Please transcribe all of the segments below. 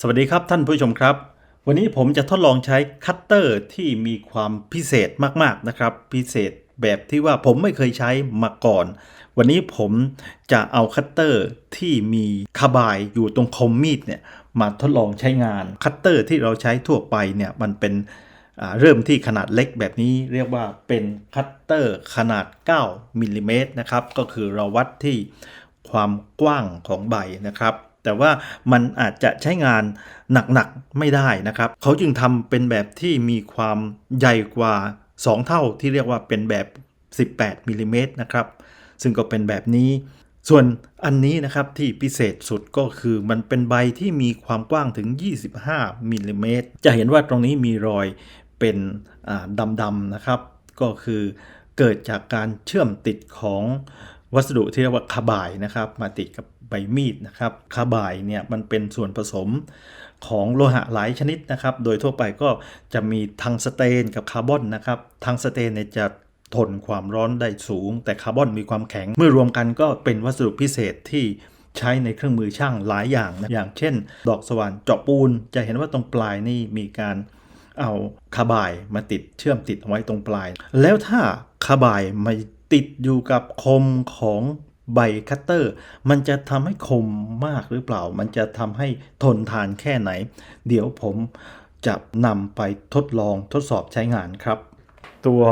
สวัสดีครับท่านผู้ชมครับ วันนี้ผมจะทดลองใช้คัตเตอร์ที่มีความพิเศษมากๆนะครับ พิเศษแบบที่ว่าผมไม่เคยใช้มาก่อน วันนี้ผมจะเอาคัตเตอร์ที่มีคาบายอยู่ตรงคมมีดเนี่ยมาทดลองใช้งานคัตเตอร์ที่เราใช้ทั่วไปเนี่ยมันเป็นเริ่มที่ขนาดเล็กแบบนี้เรียกว่าเป็นคัตเตอร์ขนาด 9มิลลิเมตรนะครับก็คือเราวัดที่ความกว้างของใบนะครับ แต่ว่ามันอาจจะใช้งานหนักๆไม่ได้นะครับ เขาจึงทำเป็นแบบที่มีความใหญ่กว่า 2 เท่าที่เรียกว่าเป็นแบบ 18มิลลิเมตรนะครับ ซึ่งก็เป็นแบบนี้ ส่วนอันนี้นะครับที่พิเศษสุดก็คือมันเป็นใบที่มีความกว้างถึง 25มิลลิเมตรจะเห็นว่าตรงนี้มีรอยเป็นดำๆนะครับ ก็คือเกิดจากการเชื่อมติดของ วัสดุที่เรียกว่าคาบายนะครับ มาติดกับใบมีดนะครับคาบายเนี่ยมันเป็นส่วนผสมของโลหะหลายชนิดนะครับ โดยทั่วไปก็จะมีทังสเตนกับคาร์บอนนะครับทังสเตนเนี่ยจะทนความร้อนได้สูง แต่คาร์บอนมีความแข็ง เมื่อรวมกันก็เป็นวัสดุพิเศษที่ใช้ในเครื่องมือช่างหลายอย่างนะอย่างเช่น ดอกสว่านเจาะปูน จะเห็นว่าตรงปลายนี่มีการเอาคาบายมาติดเชื่อมติดเอาไว้ตรงปลาย แล้วถ้าคาบายมา ติดอยู่กับคมของใบคัตเตอร์ มันจะทำให้คมมากหรือเปล่า มันจะทำให้ทนทานแค่ไหน เดี๋ยวผมจะนำไปทดลองทดสอบใช้งานครับ ตัว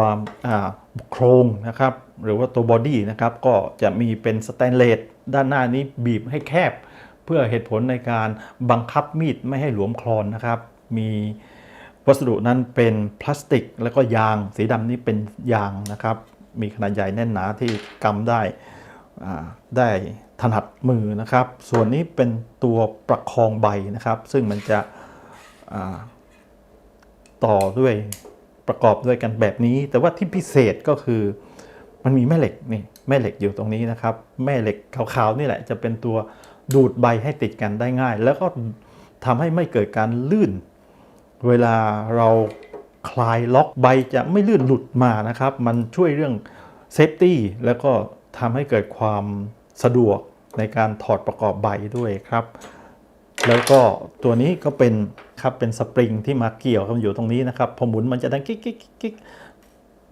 โครงนะครับ หรือว่าตัวบอดี้นะครับ ก็จะมีเป็นสแตนเลสด้านหน้านี้บีบให้แคบ เพื่อเหตุผลในการบังคับมีดไม่ให้หลวมคลอนนะครับ มีวัสดุนั้นเป็นพลาสติก แล้วก็ยางสีดำนี้เป็นยางนะครับ มีขนาดใหญ่แน่นหนาที่กำได้ได้ถนัดมือนะครับ ส่วนนี้เป็นตัวประคองใบนะครับ ซึ่งมันจะต่อด้วยประกอบด้วยกันแบบนี้ แต่ว่าที่พิเศษก็คือมันมีแม่เหล็กนี่แม่เหล็กอยู่ตรงนี้นะครับ แม่เหล็กขาวๆนี่แหละจะเป็นตัวดูดใบให้ติดกันได้ง่าย แล้วก็ทำให้ไม่เกิดการลื่น เวลาเรา คลายล็อกใบจะไม่ลื่นหลุดมานะครับ มันช่วยเรื่องเซฟตี้แล้วก็ทำให้เกิดความสะดวกในการถอดประกอบใบด้วยครับ แล้วก็ตัวนี้ก็เป็นครับเป็นสปริงที่มาเกี่ยวกันอยู่ตรงนี้นะครับพอหมุนมันจะดังกิ๊กกิ๊กกิ๊ก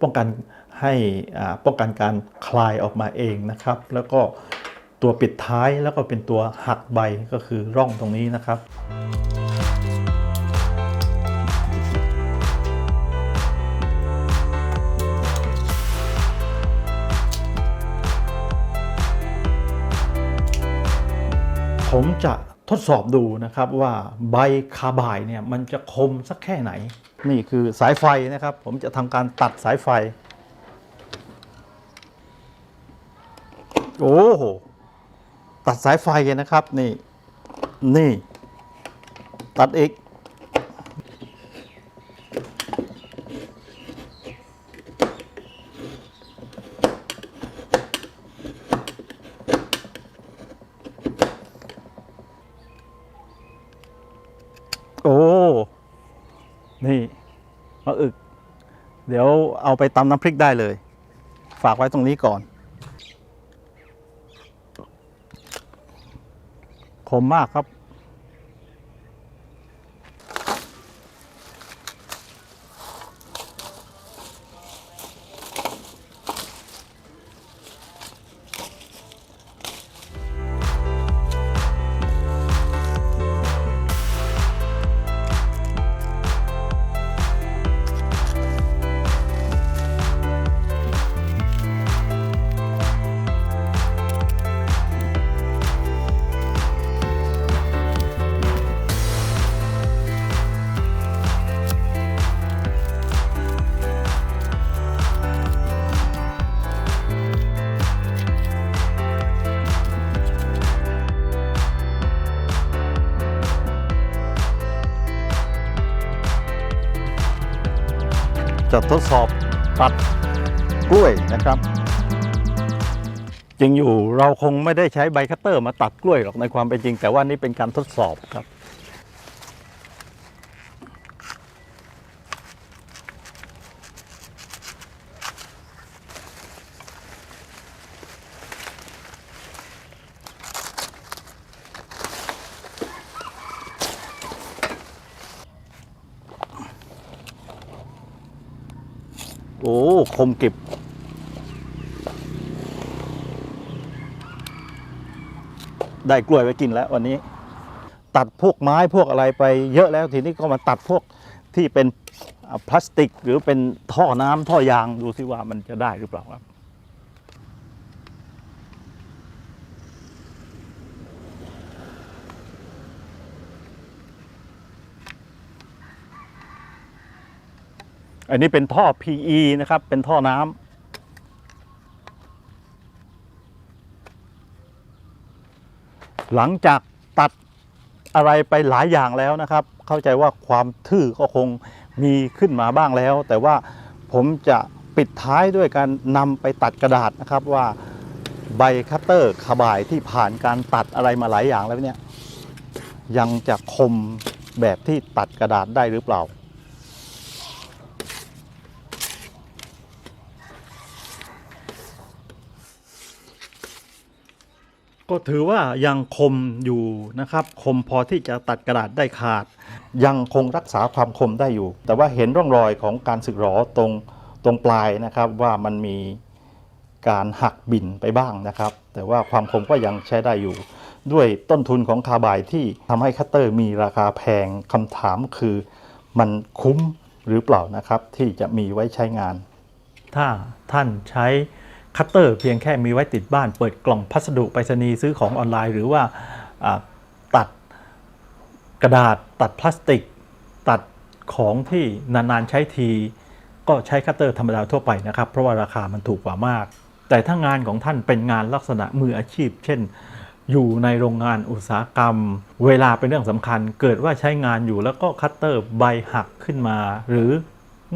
ป้องกันให้อ่าป้องกันการคลายออกมาเองนะครับ แล้วก็ตัวปิดท้ายแล้วก็เป็นตัวหักใบก็คือร่องตรงนี้นะครับ ผมจะทดสอบดูนะครับว่าใบคาบายเนี่ยมันจะคมสักแค่ไหน นี่คือสายไฟนะครับ ผมจะทำการตัดสายไฟ โอ้โหตัดสายไฟนะครับนี่นี่ ตัดอีก นี่มะอึก เดี๋ยวเอาไปตำน้ำพริกได้เลย ฝากไว้ตรงนี้ก่อน คมมากครับ จะทดสอบตัดกล้วยนะครับจริงอยู่เราคงไม่ได้ใช้ใบคัตเตอร์มาตัดกล้วยหรอกในความเป็นจริง แต่ว่านี่เป็นการทดสอบครับ โโอ้ คมกริบได้กล้วยไว้กินแล้ววันนี้ ตัดพวกไม้พวกอะไรไปเยอะแล้วทีนี้ก็มาตัดพวกที่เป็นพลาสติกหรือเป็นท่อน้ำท่อยางดูสิว่ามันจะได้หรือเปล่าครับ อันนี้เป็นท่อ PE นะครับ เป็นท่อน้ำหลังจากตัดอะไรไปหลายอย่างแล้วนะครับ เข้าใจว่าความทื่อก็คงมีขึ้นมาบ้างแล้ว แต่ว่าผมจะปิดท้ายด้วยการนำไปตัดกระดาษนะครับว่าใบคัตเตอร์ขบายที่ผ่านการตัดอะไรมาหลายอย่างแล้วเนี่ยยังจะคมแบบที่ตัดกระดาษได้หรือเปล่า ก็ถือว่ายังคมอยู่นะครับ คมพอที่จะตัดกระดาษได้ขาด ยังคงรักษาความคมได้อยู่ แต่ว่าเห็นร่องรอยของการสึกหรอตรงตรงปลายนะครับว่ามันมีการหักบิ่นไปบ้างนะครับ แต่ว่าความคมก็ยังใช้ได้อยู่ ด้วยต้นทุนของคาบายที่ทำให้คัตเตอร์มีราคาแพงคำถามคือมันคุ้มหรือเปล่านะครับที่จะมีไว้ใช้งาน ถ้าท่านใช้ คัตเตอร์เพียงแค่มีไว้ติดบ้าน เปิดกล่องพัสดุไปรษณีย์ซื้อของออนไลน์ หรือว่าอ่าตัดกระดาษ ตัดพลาสติก ตัดของที่นานๆใช้ที ก็ใช้คัตเตอร์ธรรมดาทั่วไปนะครับ เพราะว่าราคามันถูกกว่ามาก แต่ถ้างานของท่านเป็นงานลักษณะมืออาชีพ เช่น อยู่ในโรงงานอุตสาหกรรม เวลาเป็นเรื่องสำคัญ เกิดว่าใช้งานอยู่แล้วก็คัตเตอร์ใบหักขึ้นมา หรือ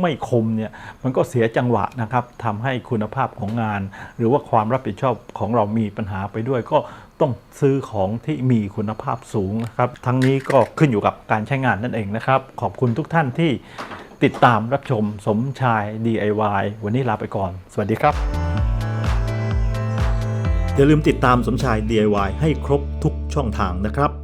ไม่คมเนี่ยมันก็เสียจังหวะนะครับทำให้คุณภาพของงาน หรือว่าความรับผิดชอบของเรามีปัญหาไปด้วย ก็ต้องซื้อของที่มีคุณภาพสูงนะครับ ทั้งนี้ก็ขึ้นอยู่กับการใช้งานนั่นเองนะครับ ขอบคุณทุกท่านที่ติดตามรับชมสมชาย DIY วันนี้ลาไปก่อน สวัสดีครับ อย่าลืมติดตามสมชาย DIY ให้ครบทุกช่องทางนะครับ